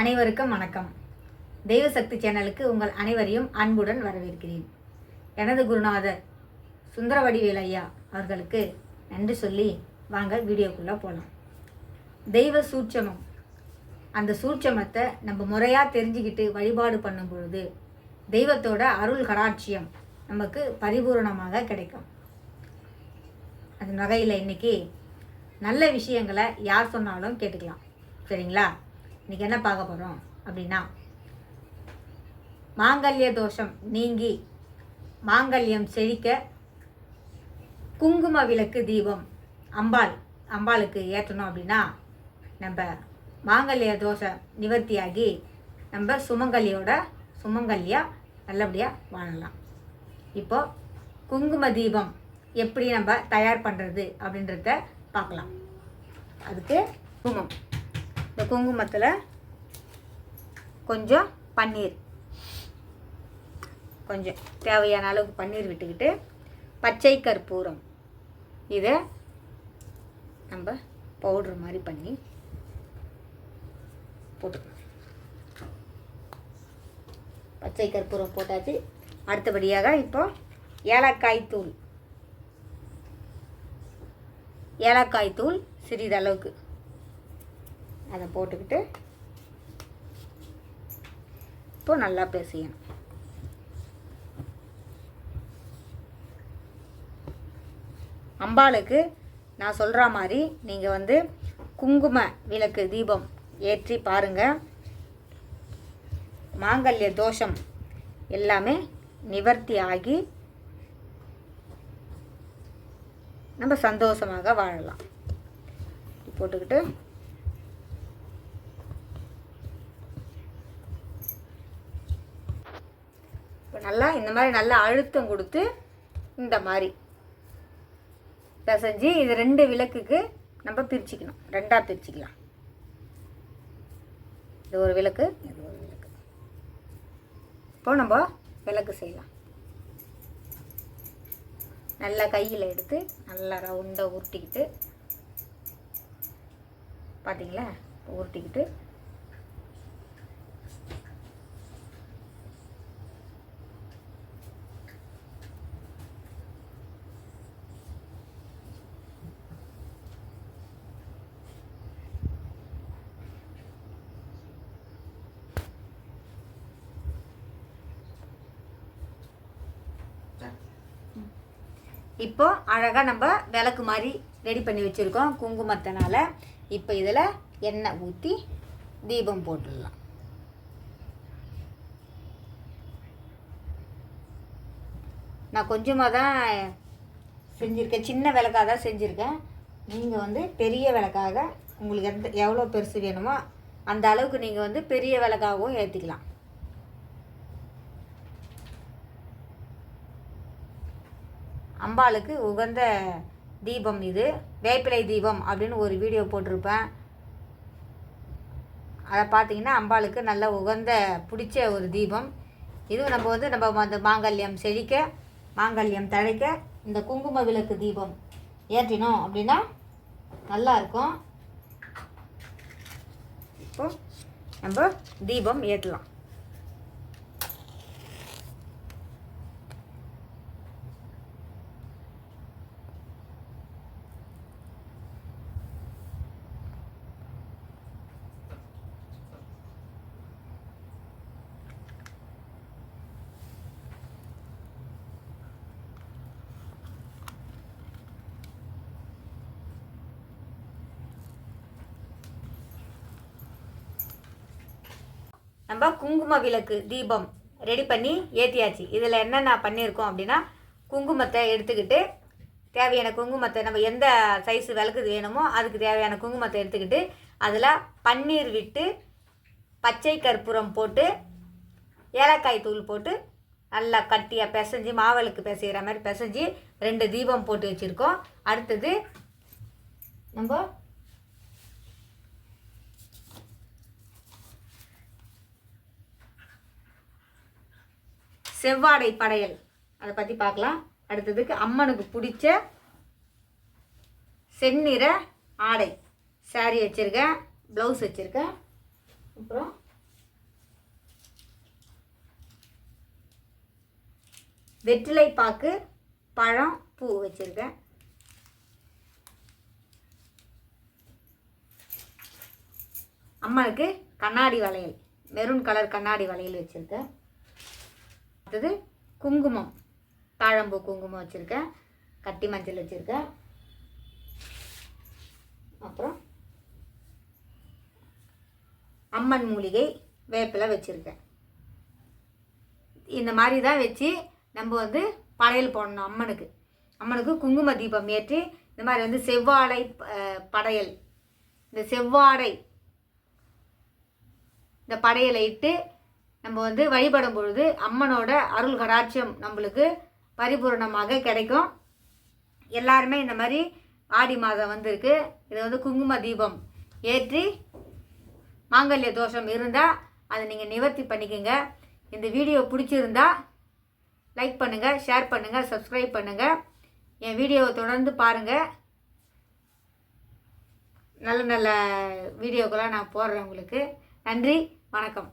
அனைவருக்கும் வணக்கம். தெய்வ சக்தி சேனலுக்கு உங்கள் அனைவரையும் அன்புடன் வரவேற்கிறேன். எனது குருநாதர் சுந்தரவடிவேல் ஐயா அவர்களுக்கு நன்றி சொல்லி வாங்க வீடியோக்குள்ளே போகலாம் தெய்வ சூட்சமம். அந்த சூட்சமத்தை நம்ம முறையாக தெரிஞ்சுக்கிட்டு வழிபாடு பண்ணும் பொழுது தெய்வத்தோட அருள் கடாட்சியம் நமக்கு பரிபூரணமாக கிடைக்கும். அந்த வகையில் இன்றைக்கி நல்ல விஷயங்களை யார் சொன்னாலும் கேட்டுக்கலாம். சரிங்களா? இன்றைக்கி என்ன பார்க்க போகிறோம் அப்படின்னா மாங்கல்ய தோஷம் நீங்கி மாங்கல்யம் செழிக்க குங்கும விளக்கு தீபம் அம்பாள் அம்பாளுக்கு ஏற்றணும் அப்படின்னா நம்ம மாங்கல்ய தோஷம் நிவர்த்தியாகி நம்ம சுமங்கலியோட சுமங்கலியா நல்லபடியாக வாழலாம். இப்போ குங்கும தீபம் எப்படி நம்ம தயார் பண்ணுறது அப்படின்றத பார்க்கலாம். அதுக்கு குங்குமம். இந்த குங்குமத்தில் கொஞ்சம் பன்னீர். கொஞ்சம் தேவையான அளவுக்கு பன்னீர் விட்டுக்கிட்டு பச்சை கற்பூரம். இதை நம்ம பவுட்ரு மாதிரி பண்ணி போட்டுக்கணும். பச்சை கற்பூரம் போட்டாச்சு. அடுத்தபடியாக இப்போ ஏலக்காய் தூள். ஏலக்காய் தூள் சிறிதளவுக்கு. அதை போட்டுக்கிட்டு இப்போ நல்லா பேசியணும். அம்பாளுக்கு நான் சொல்கிற மாதிரி நீங்கள் வந்து குங்கும விளக்கு தீபம் ஏற்றி பாருங்கள் மாங்கல்ய தோஷம் எல்லாமே நிவர்த்தி ஆகி நம்ம சந்தோஷமாக வாழலாம். போட்டுக்கிட்டு நல்லா இந்த மாதிரி நல்லா அழுத்தம் கொடுத்து இந்த மாதிரி பிசைஞ்சு இது ரெண்டு விளக்குக்கு நம்ம பிரிச்சுக்கணும். ரெண்டாக பிரிச்சுக்கலாம். இது ஒரு விளக்கு இது ஒரு விளக்கு. இப்போ நம்ம விளக்கு செய்யலாம். நல்லா கையில் எடுத்து நல்லா ரவுண்டாக உருட்டிக்கிட்டு பார்த்தீங்களா உருட்டிக்கிட்டு இப்போ அழகாக நம்ம விளக்கு மாதிரி ரெடி பண்ணி வச்சுருக்கோம் குங்குமத்தினால. இப்போ இதில் எண்ணெய் ஊற்றி தீபம் போட்டுடலாம். நான் கொஞ்சமாக தான் செஞ்சுருக்கேன். சின்ன விளக்காக தான் செஞ்சுருக்கேன். நீங்கள் வந்து பெரிய விளக்காக உங்களுக்கு எந்த எவ்வளோ பெருசு வேணுமோ அந்த அளவுக்கு நீங்கள் வந்து பெரிய விளக்காகவும் ஏற்றிக்கலாம் அம்பாளுக்கு உகந்த தீபம் இது. வேப்பிலை தீபம் அப்படின்னு ஒரு வீடியோ போட்டிருப்பேன். அதை பார்த்தீங்கன்னா அம்பாளுக்கு நல்ல உகந்த பிடிச்ச ஒரு தீபம். இதுவும் நம்ம வந்து நம்ம அந்த மாங்கல்யம் செழிக்க மாங்கல்யம் தழைக்க இந்த குங்கும விளக்கு தீபம் ஏற்றினோம் அப்படின்னா நல்லா இருக்கும். இப்போ நம்ம தீபம் ஏற்றலாம். நம்ம குங்கும விளக்கு தீபம் ரெடி பண்ணி ஏற்றியாச்சு இதில் என்னென்ன பண்ணியிருக்கோம் அப்படின்னா குங்குமத்தை எடுத்துக்கிட்டு தேவையான குங்குமத்தை நம்ம எந்த சைஸ் விளக்கு வேணுமோ அதுக்கு தேவையான குங்குமத்தை எடுத்துக்கிட்டு அதில் பன்னீர் விட்டு பச்சை கற்பூரம் போட்டு ஏலக்காய் தூள் போட்டு நல்லா கட்டியாக பிசைஞ்சு மாவளுக்கு பிசைகிற மாதிரி பிசைஞ்சு ரெண்டு தீபம் போட்டு வச்சுருக்கோம். அடுத்தது நம்ம செவ்வாடை படையல். அதை பற்றி பார்க்கலாம் அடுத்ததுக்கு அம்மனுக்கு பிடிச்ச செந்நிற ஆடை. சாரி வச்சுருக்கேன் ப்ளவுஸ் வச்சுருக்கேன். அப்புறம் வெற்றிலை பாக்கு பழம் பூ வச்சுருக்கேன். அம்மனுக்கு கண்ணாடி வளையல் மெரூன் கலர் கண்ணாடி வளையல் வச்சுருக்கேன். அடுத்தது குங்குமம். தாழம்பூ குங்குமம் வச்சுருக்கேன். கட்டி மஞ்சள் வச்சுருக்கேன். அப்புறம் அம்மன் மூலிகை வேப்பிலை வச்சுருக்கேன். இந்த மாதிரி தான் வச்சு நம்ம வந்து படையல் போடணும் அம்மனுக்கு. அம்மனுக்கு குங்கும தீபம் ஏற்றி இந்த மாதிரி வந்து செவ்வாழை படையல். இந்த செவ்வாடை இந்த படையலை இட்டு நம்ம வந்து வழிபடும் பொழுது அம்மனோட அருள் கடாட்சியம் நம்மளுக்கு பரிபூரணமாக கிடைக்கும். எல்லாருமே இந்த மாதிரி ஆடி மாதம் வந்திருக்கு. இது வந்து குங்கும தீபம். ஏற்றி மாங்கல்ய தோஷம் இருந்தால் அதை நீங்கள் நிவர்த்தி பண்ணிக்கோங்க. இந்த வீடியோ பிடிச்சிருந்தா லைக் பண்ணுங்கள் ஷேர் பண்ணுங்கள் சப்ஸ்கிரைப் பண்ணுங்கள் என் வீடியோவை தொடர்ந்து பாருங்கள் நல்ல நல்ல வீடியோக்கெல்லாம் நான் போடுறேன் உங்களுக்கு. நன்றி வணக்கம்.